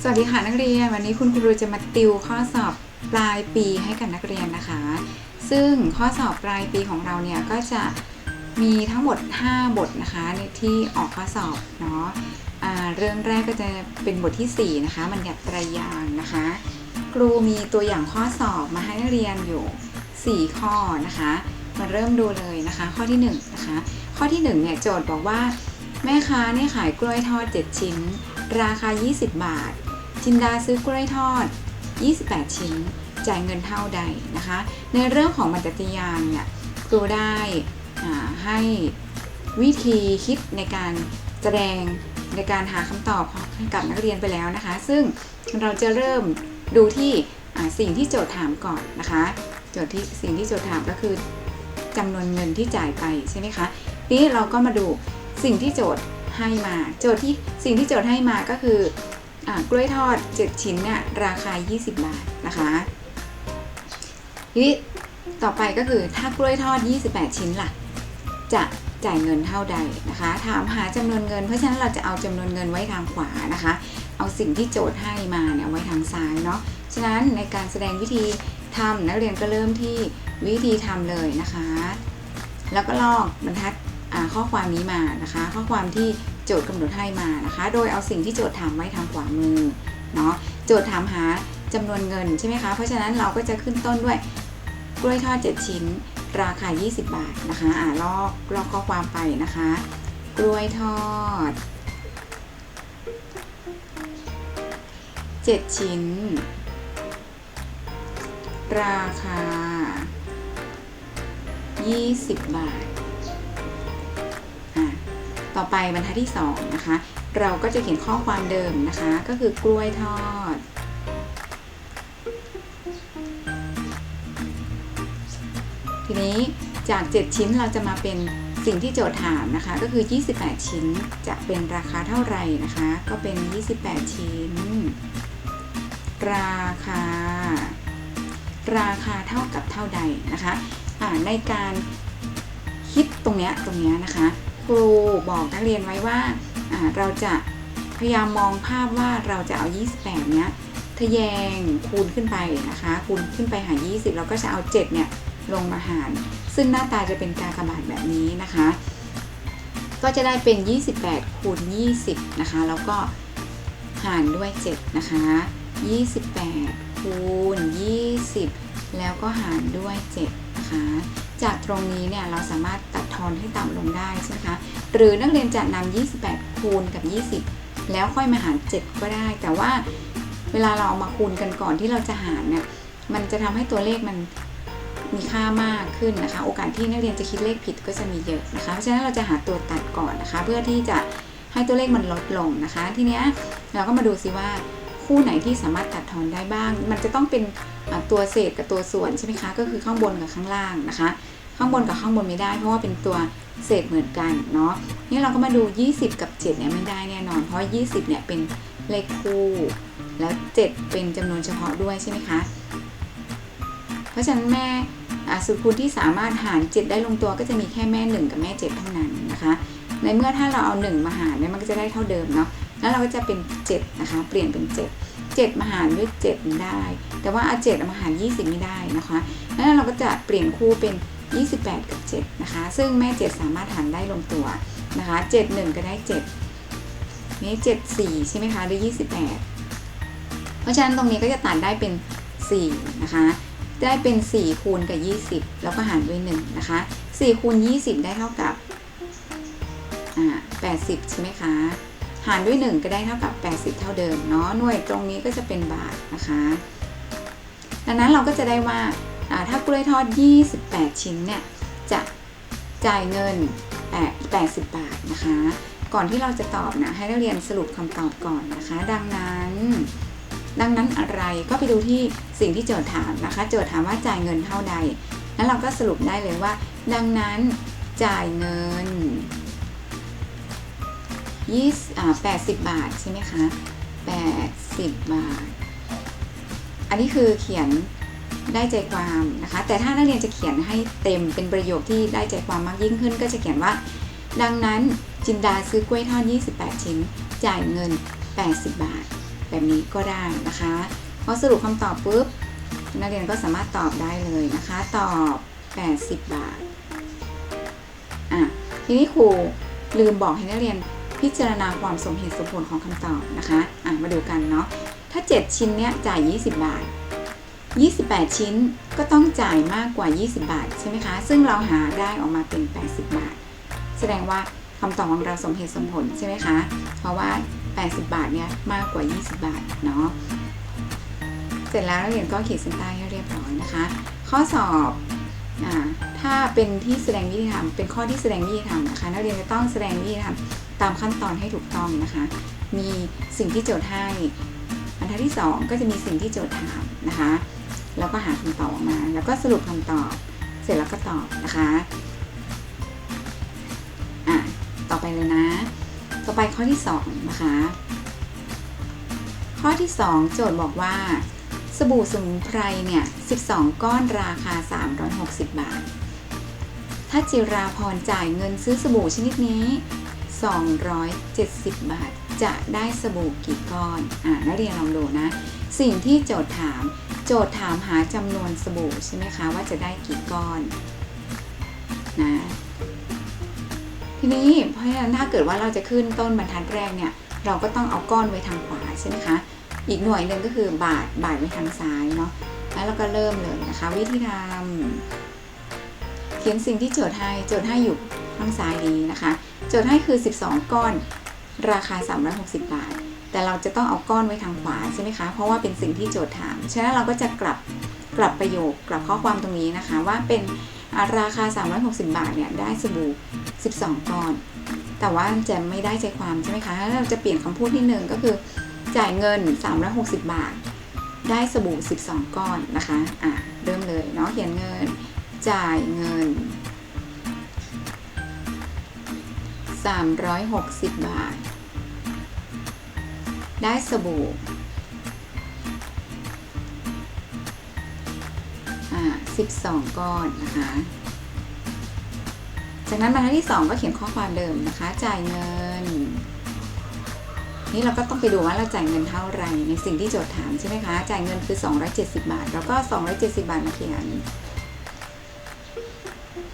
สวัสดีค่ะนักเรียน วันนี้คุณครูจะมาติวข้อสอบปลายปีให้กับนักเรียนนะคะ ซึ่งข้อสอบปลายปีของเราเนี่ยก็จะมีทั้งหมด 5 บทนะคะในที่ออกข้อสอบเนาะอ่าเรื่องแรกก็จะเป็นบทที่ 4 นะคะมันหยัดไตรยางนะคะ ครูมีตัวอย่างข้อสอบมาให้นักเรียนอยู่ 4 ข้อนะคะ มาเริ่มดูเลยนะคะ ข้อที่1นะคะข้อที่1เนี่ยโจทย์บอกว่าแม่ค้าเนี่ยขายกล้วยทอด 7 ชิ้น ราคา 20 บาท จินดาซื้อกล้วยทอด 28 ชิ้น จ่ายเงินเท่าใดนะคะ ในเรื่องของบรรทัยานเนี่ยครูได้ให้วิธีคิดในการแสดงในการหาคำตอบให้กับนักเรียนไปแล้วนะคะ ซึ่งเราจะเริ่มดูที่สิ่งที่โจทย์ถามก่อนนะคะโจทย์ที่สิ่งที่โจทย์ถามก็คือจำนวนเงินที่จ่ายไปใช่ไหมคะทีนี้เราก็มาดูสิ่งที่โจทย์ ให้มา โจทย์ที่สิ่งที่โจทย์ให้มาก็คืออกล้วยทอด 7 ชิ้นเนี่ยราคา 20 บาทนะคะทีนี้ต่อไปก็คือถ้ากล้วยทอด 28 ชิ้นล่ะ จะจ่ายเงินเท่าใดนะคะ ถามหาจำนวนเงิน เพราะฉะนั้นเราจะเอาจำนวนเงินไว้ทางขวานะคะ เอาสิ่งที่โจทย์ให้มาเนี่ยไว้ทางซ้ายเนาะ ฉะนั้นในการแสดงวิธีทำนักเรียนก็เริ่มที่วิธีทำเลยนะคะ แล้วก็ลอกบรรทัด ข้อความนี้มานะคะ ข้อความที่โจทย์กำหนดให้มานะคะ โดยเอาสิ่งที่โจทย์ถามไว้ทางขวามือเนาะโจทย์ถามหาจำนวนเงินใช่ไหมคะ เพราะฉะนั้นเราก็จะขึ้นต้นด้วยกล้วยทอด 7 ชิ้น ราคา 20 บาทนะคะอ่าลอกลอกข้อความไปนะคะ กล้วยทอด 7 ชิ้น ราคา 20 บาท ต่อไปบรรทัดที่2นะคะ เราก็จะเขียนข้อความเดิมนะคะ ก็คือกล้วยทอด ทีนี้จาก 7 ชิ้นเราจะมาเป็นสิ่งที่โจทย์ถามนะคะ ก็คือ 28 ชิ้นจะเป็นราคาเท่าไหร่นะคะ ก็เป็น 28 ชิ้น ราคา ราคาเท่ากับเท่าใดนะคะอ่าในการคิดตรงเนี้ยตรงเนี้ยนะคะ ครูบอกนักเรียนไว้ว่าเราจะพยายามมองภาพว่าเราจะเอา 28 เนี้ยทะแยงคูณขึ้นไปนะคะ คูณขึ้นไปหา20เราก็จะเอา 7 เนี่ยลงมาหาร ซึ่งหน้าตาจะเป็นกากบาทแบบนี้นะคะ ก็จะได้เป็น 28 คูณ 20 นะคะ แล้วก็หารด้วย 7 นะคะ 28 คูณ 20 แล้วก็หารด้วย 7 นะคะ จากตรงนี้เนี่ยเราสามารถตัดทอนให้ต่ำลงได้ใช่ไหมคะหรือนักเรียนจะนำ28 คูณกับ 20 แล้วค่อยมาหาร 7 ก็ได้ แต่ว่าเวลาเราเอามาคูณกันก่อนที่เราจะหารเนี่ยมันจะทำให้ตัวเลขมันมีค่ามากขึ้นนะคะ โอกาสที่นักเรียนจะคิดเลขผิดก็จะมีเยอะนะคะ เพราะฉะนั้นเราจะหาตัวตัดก่อนนะคะ เพื่อที่จะให้ตัวเลขมันลดลงนะคะ ทีเนี้ยเราก็มาดูซิว่าคู่ไหนที่สามารถตัดทอนได้บ้าง มันจะต้องเป็นตัวเศษกับตัวส่วนใช่ไหมคะ ก็คือข้างบนกับข้างล่างนะคะ ข้างบนกับข้างบนไม่ได้ เพราะว่าเป็นตัวเศษเหมือนกันเนาะนี่เราก็มาดู 20 กับ 7 เนี่ยไม่ได้แน่นอน เพราะ 20 เนี่ยเป็นเลขคู่ แล้ว 7 เป็นจำนวนเฉพาะด้วยใช่ไหมคะ เพราะฉะนั้นแม่สูตรคูณที่สามารถหาร 7 ได้ลงตัวก็จะมีแค่แม่ 1 กับแม่ 7 เท่านั้นนะคะ ในเมื่อถ้าเราเอา 1 มาหารเนี่ยมันก็จะได้เท่าเดิมเนาะ แล้วเราก็จะเป็น 7 นะคะ เปลี่ยนเป็น 7 7 มาหารด้วย7ได้ แต่ว่าเอา7มาหาร 20 ไม่ได้นะคะแล้วเราก็จะเปลี่ยนคู่เป็น 28 กับ 7 นะคะ ซึ่งแม่ 7 สามารถหารได้ลงตัวนะคะ 7 1 ก็ได้ 7 นี่ 7 4 ใช่ไหมคะได้28 เพราะฉะนั้นตรงนี้ก็จะตัดได้เป็น 4 นะคะ ได้เป็น 4 คูณกับ 20 แล้วก็หารด้วย 1 นะคะ 4 คูณ 20 ได้เท่ากับ80 ใช่ไหมคะ หารด้วย 1 ก็ได้เท่ากับ 80 เท่าเดิมเนาะ หน่วยตรงนี้ก็จะเป็นบาทนะคะ ดังนั้นเราก็จะได้ว่า ถ้ากล้วยทอด 28 ชิ้นเนี่ยจะจ่ายเงิน 80 บาทนะคะ ก่อนที่เราจะตอบนะให้นักเรียนสรุปคำตอบก่อนนะคะ ดังนั้น ดังนั้นอะไรก็ไปดูที่สิ่งที่โจทย์ถามนะคะ โจทย์ถามว่าจ่ายเงินเท่าใดแล้วเราก็สรุปได้เลยว่า ดังนั้นจ่ายเงินยี่อ่า80 บาทใช่ไหมคะ 80 บาท อันนี้คือเขียน ได้ใจความนะคะ แต่ถ้านักเรียนจะเขียนให้เต็มเป็นประโยคที่ได้ใจความมากยิ่งขึ้น ก็จะเขียนว่า ดังนั้นจินดาซื้อกล้วยทอด 28 ชิ้น จ่ายเงิน 80 บาท แบบนี้ก็ได้นะคะพอสรุปคำตอบปุ๊บนักเรียนก็สามารถตอบได้เลยนะคะ ตอบ 80 บาทอะทีนี้ครูลืมบอกให้นักเรียนพิจารณาความสมเหตุสมผลของคำตอบนะคะอะมาดูกันเนาะถ้า 7 ชิ้นเนี้ยจ่าย 20 บาท 28 ชิ้นก็ต้องจ่ายมากกว่า 20 บาท ใช่ไหมคะ ซึ่งเราหาได้ออกมาเป็น 80 บาท แสดงว่าคำตอบของเราสมเหตุสมผลใช่ไหมคะ เพราะว่า 80 บาทเนี่ยมากกว่า 20 บาทเนาะ เสร็จแล้วนักเรียนก็ขีดเส้นใต้ให้เรียบร้อยนะคะ ข้อสอบอ่าถ้าเป็นที่แสดงวิธีทำเป็นข้อที่แสดงวิธีทำนะคะนักเรียนจะต้องแสดงวิธีทำตามขั้นตอนให้ถูกต้องนะคะ มีสิ่งที่โจทย์ให้บรรทัดที่ 2 ก็จะมีสิ่งที่โจทย์ถามนะคะ แล้วก็หาคำตอบออกมา แล้วก็สรุปคำตอบ เสร็จแล้วก็ตอบนะคะอะต่อไปเลยนะ ต่อไปข้อที่ 2 นะคะ ข้อที่ 2 โจทย์บอกว่า สบู่สมุนไพรเนี่ย 12 ก้อนราคา 360 บาท ถ้าจิราพรจ่ายเงินซื้อสบู่ชนิดนี้ 270 บาทจะได้สบู่กี่ก้อน อ่านักเรียนลองดูนะ สิ่งที่โจทย์ถาม โจทย์ถามหาจำนวนสบู่ใช่ไหมคะว่าจะได้กี่ก้อนนะทีนี้เพราะฉะนั้นถ้าเกิดว่าเราจะขึ้นต้นบรรทัดแรกเนี่ยเราก็ต้องเอาก้อนไว้ทางขวาใช่ไหมคะอีกหน่วยหนึ่งก็คือบาทบาทไว้ทางซ้ายเนาะแล้วเราก็เริ่มเลยนะคะ วิธีทำเขียนสิ่งที่โจทย์ให้โจทย์ให้อยู่ทางซ้ายนี้นะคะ โจทย์ให้คือ 12 ก้อน ราคา 360 บาท แต่เราจะต้องเอาก้อนไว้ทางขวาใช่ไหมคะ เพราะว่าเป็นสิ่งที่โจทย์ถาม ฉะนั้นเราก็จะกลับกลับประโยคกลับข้อความตรงนี้นะคะ ว่าเป็นอ่าราคา 360 บาทเนี่ยได้สบู่ 12 ก้อน แต่ว่าจะไม่ได้ใจความใช่ไหมคะถ้าเราจะเปลี่ยนคำพูดนิดนึงก็คือจ่ายเงิน 360 บาท ได้สบู่ 12 ก้อนนะคะ อะ เริ่มเลยเนาะเขียนเงิน จ่ายเงิน 360 บาท ได้สบู่อ่า12ก้อนนะคะ จากนั้นบรรทัดที่2ก็เขียนข้อความเดิมนะคะ จ่ายเงิน นี่เราก็ต้องไปดูว่าเราจ่ายเงินเท่าไหร่ในสิ่งที่โจทย์ถามใช่ไหมคะ จ่ายเงินคือ 270 บาท แล้วก็ 270 บาทมาเขียน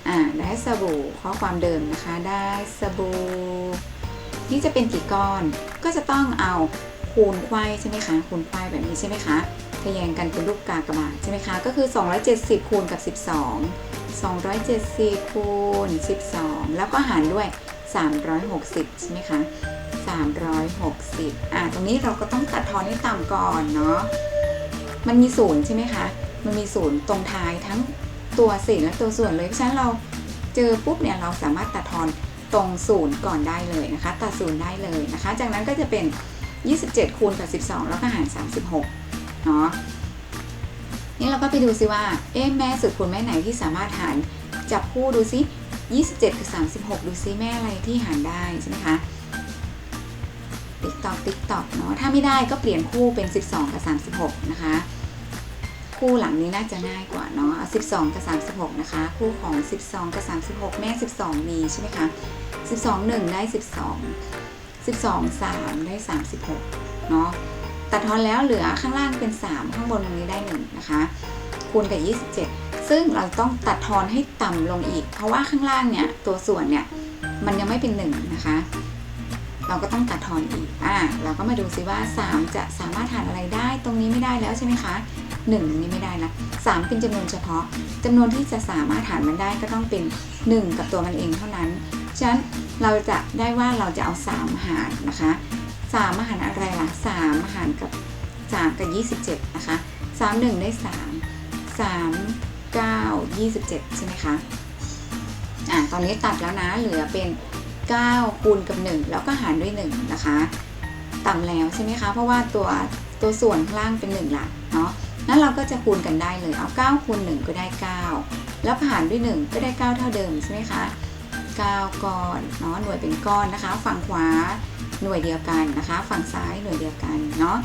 อ่าได้สบู่ข้อความเดิมนะคะ ได้สบู่นี่จะเป็นกี่ก้อน ก็จะต้องเอา คูณไขว้ใช่ไหมคะคูณไขว้แบบนี้ใช่ไหมคะทะแยงกันเป็นรูปกากบาทใช่ไหมคะก็คือ 270 คูณกับ 12 270 คูณ 12 แล้วก็หารด้วย 360 ใช่ไหมคะ 360 อ่าตรงนี้เราก็ต้องตัดทอนให้ต่ำก่อนเนาะมันมีศูนย์ใช่ไหมคะ มันมีศูนย์ตรงท้ายทั้งตัวเศษและตัวส่วนเลยเพราะฉะนั้นเราเจอปุ๊บเนี่ยเราสามารถตัดทอนตรงศูนย์ก่อนได้เลยนะคะ ตัดศูนย์ได้เลยนะคะ จากนั้นก็จะเป็น 27คูณกับ12 แล้วก็หาร 36 เนาะนี่เราก็ไปดูซิว่า เอ๊ะแม่สุดคูณแม่ไหนที่สามารถหารจับคู่ดูซิ 27กับ36 ดูซิแม่อะไรที่หารได้ใช่ไหมคะติ๊กตอกติ๊กตอกเนาะถ้าไม่ได้ก็เปลี่ยนคู่เป็น 12 กับ 36 นะคะ คู่หลังนี้น่าจะง่ายกว่าเนาะเอา12 กับ 36 นะคะ คู่ของ 12 กับ 36 แม่ 12 มีใช่ไหมคะ 12 1 ได้ 12 12 3 ได้ 36เนาะตัดทอนแล้วเหลือข้างล่างเป็น 3 ข้างบนตรงนี้ได้1นะคะคูณกับ 27 ซึ่งเราต้องตัดทอนให้ต่ำลงอีก เพราะว่าข้างล่างเนี่ยตัวส่วนเนี่ยมันยังไม่เป็น1นะคะเราก็ต้องตัดทอนอีก อ่า เราก็มาดูซิว่า 3 จะสามารถหารอะไรได้ ตรงนี้ไม่ได้แล้วใช่ไหมคะ 1 นี้ไม่ได้ละ3เป็นจำนวนเฉพาะจำนวนที่จะสามารถหารมันได้ก็ต้องเป็น 1 กับตัวมันเองเท่านั้น ฉะนั้น เราจะได้ว่าเราจะเอา 3 หารนะคะ3มาหารอะไรล่ะ3มาหารกับ 3 กับ 27 นะคะ 3 1 ได้ 3 3 9 27 ใช่ไหมคะ อ่าตอนนี้ตัดแล้วนะ เหลือเป็น 9 คูณกับ 1 แล้วก็หารด้วย 1 นะคะ ต่ำแล้วใช่ไหมคะ เพราะว่าตัวตัวส่วนข้างล่างเป็น 1 หลักเนาะนั้นเราก็จะคูณกันได้เลย เอา 9 คูณ 1 ก็ได้ 9 แล้วหารด้วย 1 ก็ได้ 9 เท่าเดิมใช่ไหมคะ 9 ก้อนเนาะหน่วยเป็นก้อนนะคะ ฝั่งขวาหน่วยเดียวกันนะคะ ฝั่งซ้ายหน่วยเดียวกันเนาะ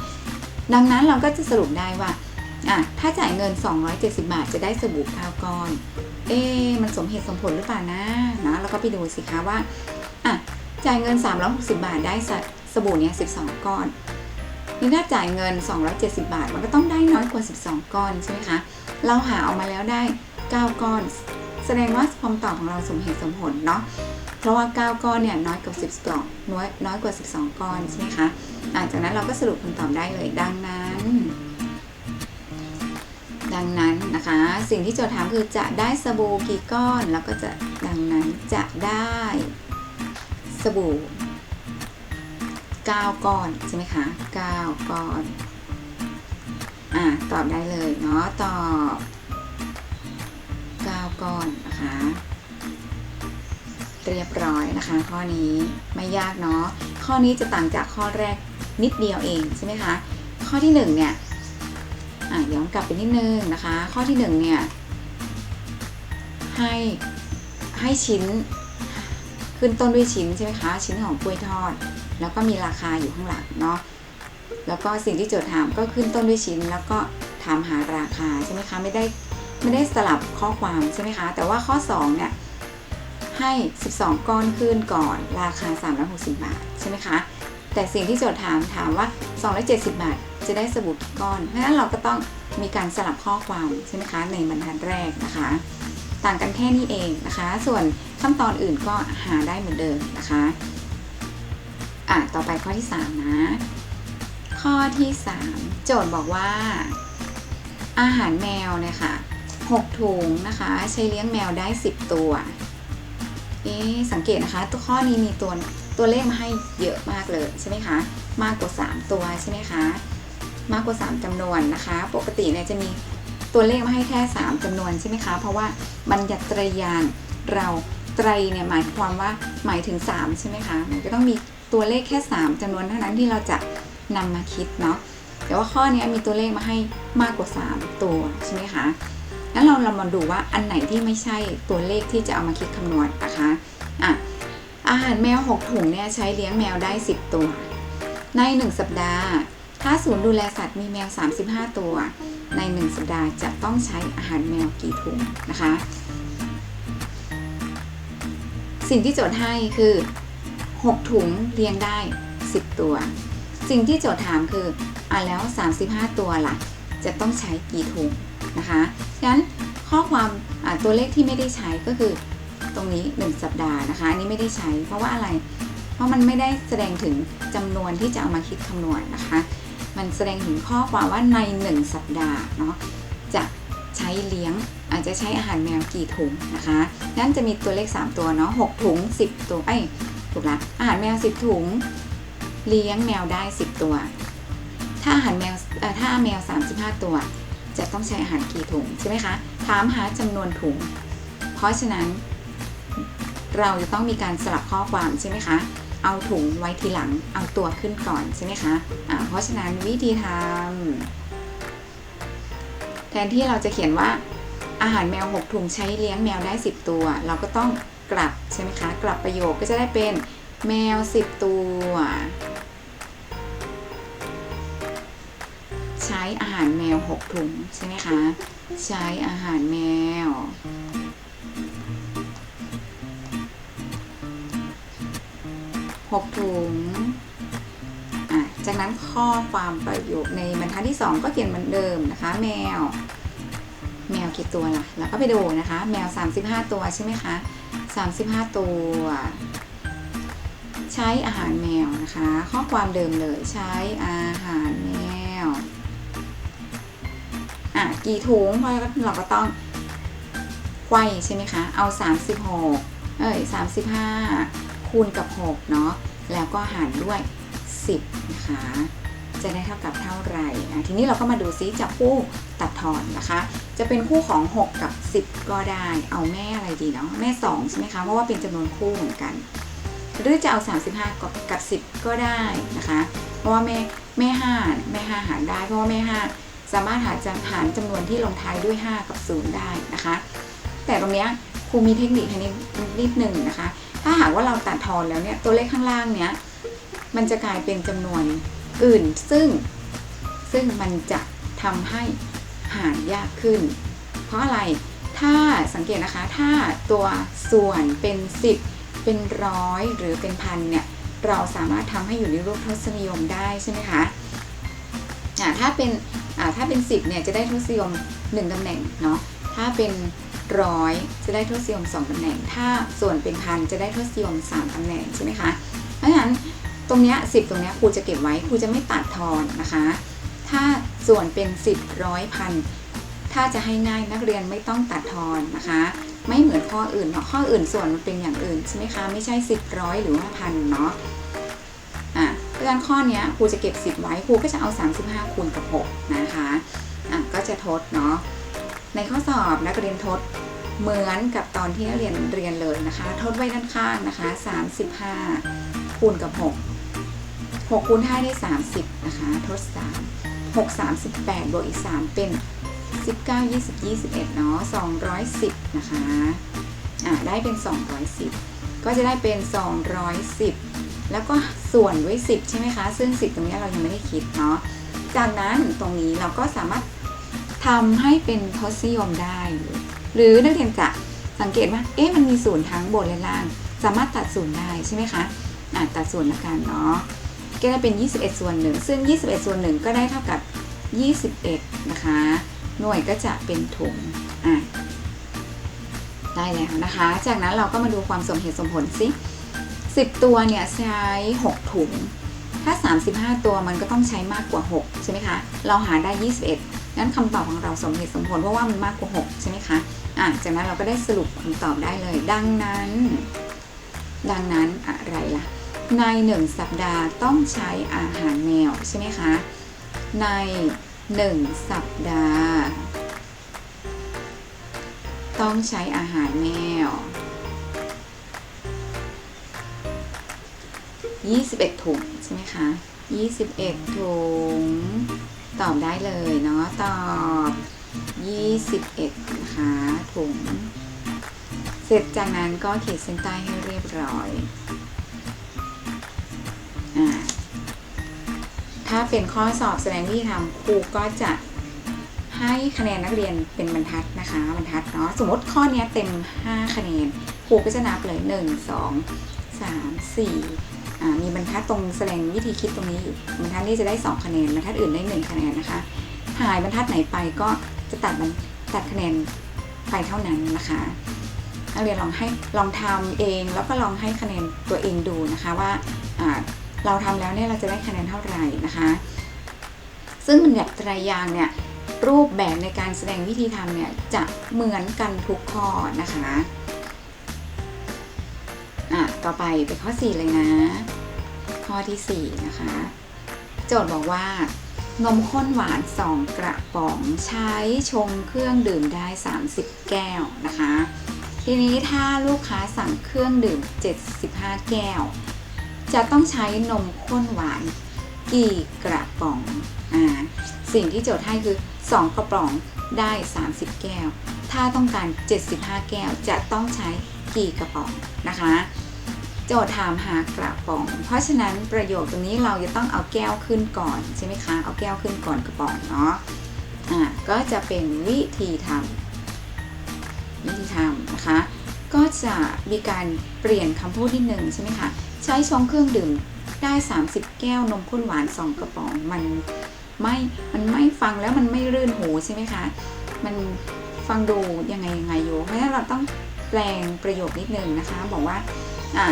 ดังนั้นเราก็จะสรุปได้ว่าอะถ้าจ่ายเงิน 270 บาท จะได้สบู่9ก้อน เอ๊มันสมเหตุสมผลหรือเปล่านะนะแล้วก็ไปดูสิคะว่าอะจ่ายเงิน 360 บาทได้สสบู่เนี่ย12 ก้อนนี่ถ้าจ่ายเงิน 270 บาท มันก็ต้องได้น้อยกว่า 12 ก้อนใช่ไหมคะ เราหาออกมาแล้วได้ 9 ก้อน แสดงว่าคำตอบของเราสมเหตุสมผลเนาะเพราะว่า 9 ก้อนเนี่ยน้อยกว่า10กล่องน้อยน้อยกว่า 12 ก้อนใช่ไหมคะหลังจากนั้นเราก็สรุปคำตอบได้เลยดังนั้น ดังนั้นนะคะ สิ่งที่โจทย์ถามคือจะได้สบู่กี่ก้อนแล้วก็จะดังนั้นจะได้สบู่9 ก้อนใช่ไหมคะ 9 ก้อน อ่า ตอบได้เลยเนาะ ตอบ ก้อนนะคะ เรียบร้อยนะคะ ข้อนี้ไม่ยากเนาะข้อนี้จะต่างจากข้อแรกนิดเดียวเองใช่ไหมคะข้อที่หนึ่งเนี่ยย้อนกลับไปนิดนึงนะคะ ข้อที่หนึ่งเนี่ยให้ให้ชิ้นขึ้นต้นด้วยชิ้นใช่ไหมคะ ชิ้นของกล้วยทอด แล้วก็มีราคาอยู่ข้างหลังเนาะแล้วก็สิ่งที่โจทย์ถามก็ขึ้นต้นด้วยชิ้น แล้วก็ถามหาราคาใช่ไหมคะ ไม่ได้ ไม่ได้สลับข้อความใช่ไหมคะ แต่ว่าข้อ 2 เนี่ย ให้ 12 ก้อนขึ้นก่อนราคา 360 บาท ใช่ไหมคะ แต่สิ่งที่โจทย์ถามถามว่า 270 บาท จะได้สบู่กี่ก้อน เพราะฉะนั้นเราก็ต้องมีการสลับข้อความใช่ไหมคะในบรรทัดแรกนะคะ ต่างกันแค่นี้เองนะคะ ส่วนขั้นตอนอื่นก็หาได้เหมือนเดิมนะคะอะต่อไปข้อที่ 3 นะ ข้อที่ 3 โจทย์บอกว่า อาหารแมวเนี่ยค่ะ 6 ถุงนะคะ ใช้เลี้ยงแมวได้ 10 ตัว เอ๊สังเกตนะคะ ตัวข้อนี้มีตัวตัวเลขมาให้เยอะมากเลยใช่ไหมคะ มากกว่า 3 ตัวใช่ไหมคะ มากกว่า 3จำนวนนะคะ ปกติเนี่ยจะมีตัวเลขมาให้แค่ 3จำนวนใช่ไหมคะ เพราะว่าบัญญัติตรยานเราไตรเนี่ยหมายความว่าหมายถึง 3 ใช่ไหมคะ มันก็ต้องมีตัวเลขแค่ 3จำนวนเท่านั้นที่เราจะนำมาคิดเนาะแต่ว่าข้อนี้มีตัวเลขมาให้มากกว่า 3 ตัวใช่ไหมคะ งั้นเราเรามาดูว่าอันไหนที่ไม่ใช่ตัวเลขที่จะเอามาคิดคำนวณนะคะอะอาหารแมว 6 ถุงเนี่ยใช้เลี้ยงแมวได้ 10 ตัว ใน 1 สัปดาห์ ถ้าศูนย์ดูแลสัตว์มีแมว 35 ตัว ใน 1 สัปดาห์จะต้องใช้อาหารแมวกี่ถุงนะคะ สิ่งที่โจทย์ให้คือ 6 ถุงเลี้ยงได้ 10 ตัว สิ่งที่โจทย์ถามคืออะแล้ว 35 ตัวล่ะ จะต้องใช้กี่ถุง นะคะฉะนั้นข้อความตัวเลขที่ไม่ได้ใช้ก็คือตรงนี้ 1 สัปดาห์นะคะอันนี้ไม่ได้ใช้ เพราะว่าอะไร เพราะมันไม่ได้แสดงถึงจำนวนที่จะเอามาคิดคำนวณนะคะ มันแสดงถึงข้อความว่าใน 1 สัปดาห์เนาะจะใช้เลี้ยงอาจจะใช้อาหารแมวกี่ถุงนะคะนั้นจะมีตัวเลข 3 ตัวเนาะ6ถุง 10 ตัวไอ้ถูกละอาหารแมว 10 ถุง เลี้ยงแมวได้ 10 ตัว ถ้าอาหารแมวถ้าแมว 35 ตัว จะต้องใช้อาหารกี่ถุงใช่ไหมคะ ถามหาจำนวนถุง เพราะฉะนั้น เราจะต้องมีการสลับข้อความใช่ไหมคะ เอาถุงไว้ทีหลัง เอาตัวขึ้นก่อนใช่ไหมคะอ่าเพราะฉะนั้นวิธีทำแทนที่เราจะเขียนว่าอาหารแมว 6 ถุงใช้เลี้ยงแมวได้ 10 ตัว เราก็ต้องกลับใช่ไหมคะ กลับประโยคก็จะได้เป็นแมว 10 ตัว อาหารแมว6ถุงใช่ไหมคะ ใช้อาหารแมว6ถุงจากนั้นข้อความประโยคในบรรทัดที่ 2 ก็เขียนเหมือนเดิมนะคะ แมว แมวกี่ตัวล่ะแล้วก็ไปดูนะคะ แมว 35 ตัวใช่ไหมคะ35 ตัว ใช้อาหารแมวนะคะ ข้อความเดิมเลยใช้อาหารแมว กี่ถุงเพราะเราก็ต้องไขว้ใช่ไหมคะ เอา 36 เอ้ย 35 คูณกับ 6 เนาะ แล้วก็หารด้วย 10 นะคะ จะได้เท่ากับเท่าไหร่อะทีนี้เราก็มาดูซิจับคู่ตัดทอนนะคะ จะเป็นคู่ของ 6 กับ 10 ก็ได้ เอาแม่อะไรดีเนาะ แม่ 2 ใช่ไหมคะ เพราะว่าเป็นจำนวนคู่เหมือนกัน หรือจะเอา 35 กับกับ 10 ก็ได้นะคะ เพราะว่าแม่แม่ 5 แม่ 5 หารได้ เพราะว่าแม่ 5 สามารถหาจำหารจำนวนที่ลงท้ายด้วย 5 กับ 0 ได้นะคะ แต่ตรงนี้ครูมีเทคนิคให้นิดนิดหนึ่งนะคะ ถ้าหากว่าเราตัดทอนแล้วเนี่ยตัวเลขข้างล่างเนี้ยมันจะกลายเป็นจำนวนอื่น ซึ่งซึ่งมันจะทำให้หารยากขึ้น เพราะอะไรถ้าสังเกตนะคะถ้าตัวส่วนเป็น10เป็นร้อยหรือเป็นพันเนี่ยเราสามารถทำให้อยู่ในรูปทศนิยมได้ใช่ไหมคะถ้าเป็น ถ้าเป็น 10เนี่ยจะได้ทศนิยม 1ตำแหน่งเนาะถ้าเป็นร้อยจะได้ทศนิยม 2ตำแหน่ง ถ้าส่วนเป็นพันจะได้ทศนิยม 3ตำแหน่งใช่ไหมคะเพราะฉะนั้นตรงเนี้ย10ตรงเนี้ยครูจะเก็บไว้ครูจะไม่ตัดทอนนะคะ ถ้าส่วนเป็น 10ร้อยพันถ้าจะให้ง่ายนักเรียนไม่ต้องตัดทอนนะคะ ไม่เหมือนข้ออื่นเนาะข้ออื่นส่วนมันเป็นอย่างอื่นใช่ไหมคะไม่ใช่ 10ร้อยหรือว่าพันเนาะ ราะฉะนั้นข้อนี้ครูจะเก็บ 10 ไว้ครูก็จะเอา 35 คูณกับ 6 นะคะอะก็จะทดเนาะในข้อสอบนักเรียนทดเหมือนกับตอนที่นักเรียนเรียนเลยนะคะ ทดไว้ด้านข้างนะคะ 35 คูณกับ 6 6คูณ5ได้ 30 นะคะ ทด 3 6 38 บวกอีก 3 เป็น 19 20 21 เนาะ210 นะคะ อ่าได้เป็น 210 ก็จะได้เป็น 210 แล้วก็ส่วนด้วย 10 ใช่ไหมคะ ซึ่ง 10 ตรงนี้เรายังไม่ได้คิดเนาะ จากนั้นตรงนี้เราก็สามารถทำให้เป็นทศนิยมได้ หรือนักเรียนจะสังเกตว่า เอ๊ะ มันมีศูนย์ทั้งบนและล่าง สามารถตัดศูนย์ได้ใช่ไหมคะอ่าตัดศูนย์ละกันเนาะ ก็ได้เป็น 21 ส่วนหนึ่ง ซึ่ง 21 ส่วนหนึ่งก็ได้เท่ากับ 21 นะคะ หน่วยก็จะเป็นถุง อะ ได้แล้วนะคะ จากนั้นเราก็มาดูความสมเหตุสมผลสิ 10 ตัวเนี่ยใช้ 6 ถุง ถ้า 35 ตัวมันก็ต้องใช้มากกว่า 6 ใช่ไหมคะ เราหาได้ 21 งั้นคำตอบของเราสมเหตุสมผลเพราะว่ามันมากกว่า 6 ใช่ไหมคะ อะ จากนั้นเราก็ได้สรุปคำตอบได้เลย ดังนั้น ดังนั้นอะไรล่ะ ใน 1 สัปดาห์ต้องใช้อาหารแมวใช่ไหมคะ ใน 1 สัปดาห์ ต้องใช้อาหารแมว 21 ถุงใช่ไหมคะ 21 ถุง ตอบได้เลยเนาะ ตอบ 21นะคะถุง เสร็จจากนั้นก็ขีดเส้นใต้ให้เรียบร้อยอถ้าเป็นข้อสอบแสดงวิธีทำครูก็จะให้คะแนนนักเรียนเป็นบรรทัดนะคะบรรทัดเนาะสมมติข้อนี้เต็ม 5 คะแนนครูก็จะนับเลย 1 2 3 4อ่า มีบรรทัดตรงแสดงวิธีคิดตรงนี้อยู่บรรทัดนี้จะได้ 2 คะแนนบรรทัดอื่นได้ 1 คะแนนนะคะ หายบรรทัดไหนไปก็จะตัดตัดคะแนนไปเท่านั้นนะคะนักเรียนลองให้ลองทำเองแล้วก็ลองให้คะแนนตัวเองดูนะคะว่าเราทำแล้วเนี่ยเราจะได้คะแนนเท่าไหร่นะคะ ซึ่งมันแบบไตรยางเนี่ยรูปแบบในการแสดงวิธีทำเนี่ยจะเหมือนกันทุกข้อนะคะ อะต่อไปไปข้อ 4 เลยนะ ข้อทีสี่ 4 นะคะ โจทย์บอกว่านมข้นหวาน 2 กระป๋องใช้ชงเครื่องดื่มได้ 30 แก้วนะคะ ทีนี้ถ้าลูกค้าสั่งเครื่องดื่ม 75 แก้ว จะต้องใช้นมข้นหวานกี่กระป๋องอ่าสิ่งที่โจทย์ให้คือ 2 กระป๋องได้ 30 แก้ว ถ้าต้องการ 75 แก้วจะต้องใช้ กี่กระป๋องนะคะ โจทย์ถามหากระป๋อง เพราะฉะนั้นประโยคตรงนี้เราจะต้องเอาแก้วขึ้นก่อนใช่ไหมคะ เอาแก้วขึ้นก่อนกระป๋องเนาะอ่าก็จะเป็นวิธีทำวิธีทำนะคะ ก็จะมีการเปลี่ยนคำพูดที่หนึ่งใช่ไหมคะใช้ชงเครื่องดื่มได้ 30 แก้วนมข้นหวาน 2 กระป๋องมันไม่ มันไม่ฟังแล้วมันไม่รื่นหูใช่ไหมคะ มันฟังดูยังไงยังไงอยู่เพราะฉะนั้นเราต้อง ลงประโยคนิดนึงนะคะ บอกว่าอะ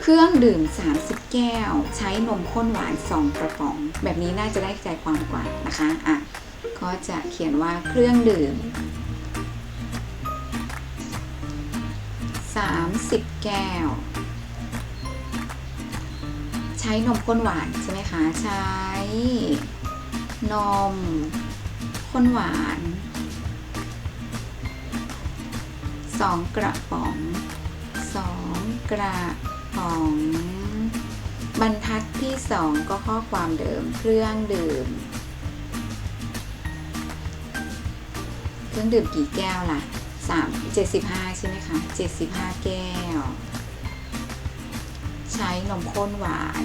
เครื่องดื่ม 30 แก้ว ใช้นมข้นหวาน 2 กระป๋อง แบบนี้น่าจะได้ใจความกว่านะคะอะก็จะเขียนว่าเครื่องดื่ม 30 แก้ว ใช้นมข้นหวานใช่ไหมคะ ใช้นมข้นหวาน 2กระป๋อง2กระป๋อง บรรทัดที่2ก็ข้อความเดิมเครื่องดื่ม เครื่องดื่มกี่แก้วล่ะ3 75ใช่ไหมคะ75แก้ว ใช้นมข้นหวาน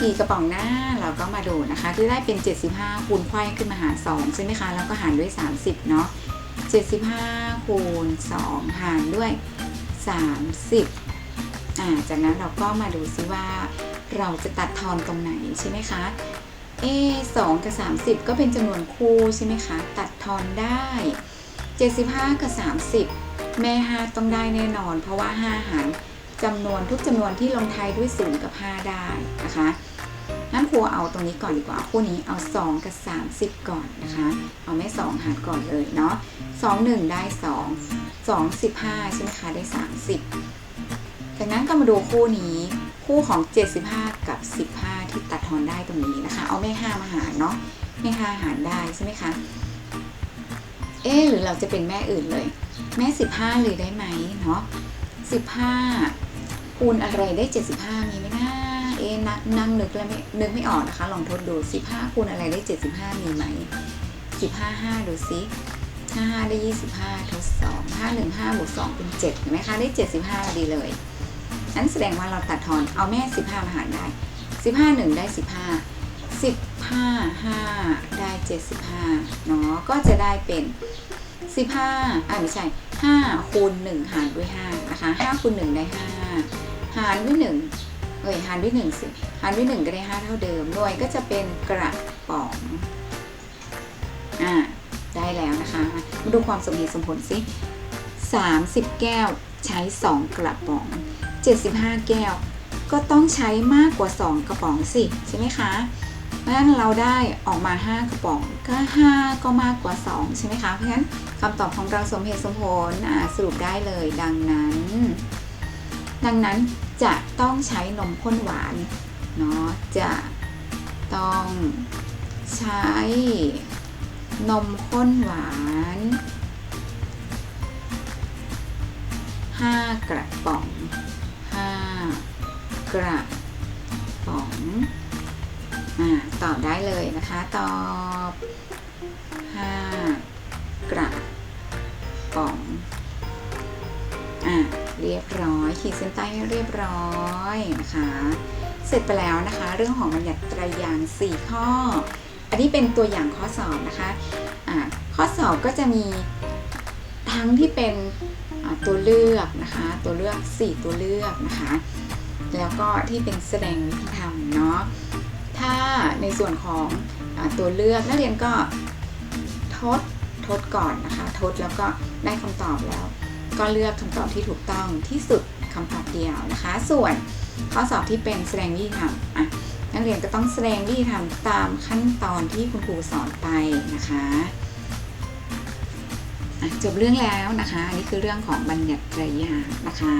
กี่กระป๋องหน้าเราก็มาดูนะคะ ที่ได้เป็น 75 คูณไขว้ขึ้นมาหาร2ใช่ไหมคะ แล้วก็หารด้วย 30 เนาะ75 คูณ 2 หารด้วย 30อ่าจากนั้นเราก็มาดูซิว่าเราจะตัดทอนตรงไหนใช่ไหมคะเอสองกับ 30 ก็เป็นจำนวนคู่ใช่ไหมคะ ตัดทอนได้ 75 กับ 30 แม่ 5 ต้องได้แน่นอน เพราะว่า 5 หารจำนวนทุกจำนวนที่ลงท้ายด้วย 0 กับ 5 ได้นะคะ ครูเอาตรงนี้ก่อนดีกว่า คู่นี้เอา 2 กับ 30 ก่อนนะคะ เอาแม่ 2 หารก่อนเลยเนาะ2 1 ได้ 2 2 15 ใช่ไหมคะ ได้ 30 จากนั้นก็มาดูคู่นี้ คู่ของ 75 กับ 15 ที่ตัดทอนได้ตรงนี้นะคะ เอาแม่ 5 มาหารเนาะ แม่ 5 หารได้ใช่ไหมคะ เอ๊หรือเราจะเป็นแม่อื่นเลย แม่ 15 เลยได้ไหมเนาะ 15 คูณอะไรได้ 75 มีไหมนะ เอ๊นักนั่งนึกแล้วไม่นึกไม่ออกนะคะ ลองทดดู 15คูณอะไรได้ 75 มีไหม15 5ดูซิ55ได้ 25 ทด 2 5 1 5บวก2เป็น7เห็นไหมคะ ได้ 75ดีเลยนั้นแสดงว่าเราตัดทอนเอาแม่ 15 มาหารได้ 15 1 ได้ 15 15 5 ได้ 75เนาะก็จะได้เป็น 15อ่าไม่ใช่ 5คูณ1หารด้วย5นะคะ5คูณ1ได้ 5 หารด้วย 1 เอ้ยหารด้วย1สิหารด้วย1ก็ได้5เท่าเดิมหน่วยก็จะเป็นกระป๋องอ่าได้แล้วนะคะมาดูความสมเหตุสมผลสิ30 แก้วใช้ 2 กระป๋อง 75 แก้ว ก็ต้องใช้มากกว่า 2 กระป๋องสิใช่ไหมคะเพราะฉะนั้นเราได้ออกมา 5 กระป๋องก็ 5 ก็มากกว่า 2 ใช่ไหมคะเพราะฉะนั้นคำตอบของเราสมเหตุสมผลอ่าสรุปได้เลยดังนั้น ดังนั้น จะต้องใช้นมข้นหวานเนาะจะต้องใช้นมข้นหวาน 5 กระป๋อง 5 กระป๋องอ่าตอบได้เลยนะคะ ตอบ 5 กระป๋อง อ่าเรียบร้อย ขีดเส้นใต้ให้เรียบร้อยนะคะ เสร็จไปแล้วนะคะ เรื่องของบัญญัติตรยางค์4ข้อ อันนี้เป็นตัวอย่างข้อสอบนะคะอ่าข้อสอบก็จะมีทั้งที่เป็นตัวเลือกนะคะ ตัวเลือก 4 ตัวเลือกนะคะ แล้วก็ที่เป็นแสดงวิธีทำเนาะถ้าในส่วนของอตัวเลือกนักเรียนก็ทดทดก่อนนะคะ ทดแล้วก็ได้คำตอบแล้ว ก็เลือกคำตอบที่ถูกต้องที่สุดคำตอบเดียวนะคะ ส่วนข้อสอบที่เป็นแสดงวิธีทำอะนักเรียนก็ต้องแสดงวิธีทำตามขั้นตอนที่คุณครูสอนไปนะคะจบเรื่องแล้วนะคะ นี่คือเรื่องของบัญญัติไตรยางค์นะคะ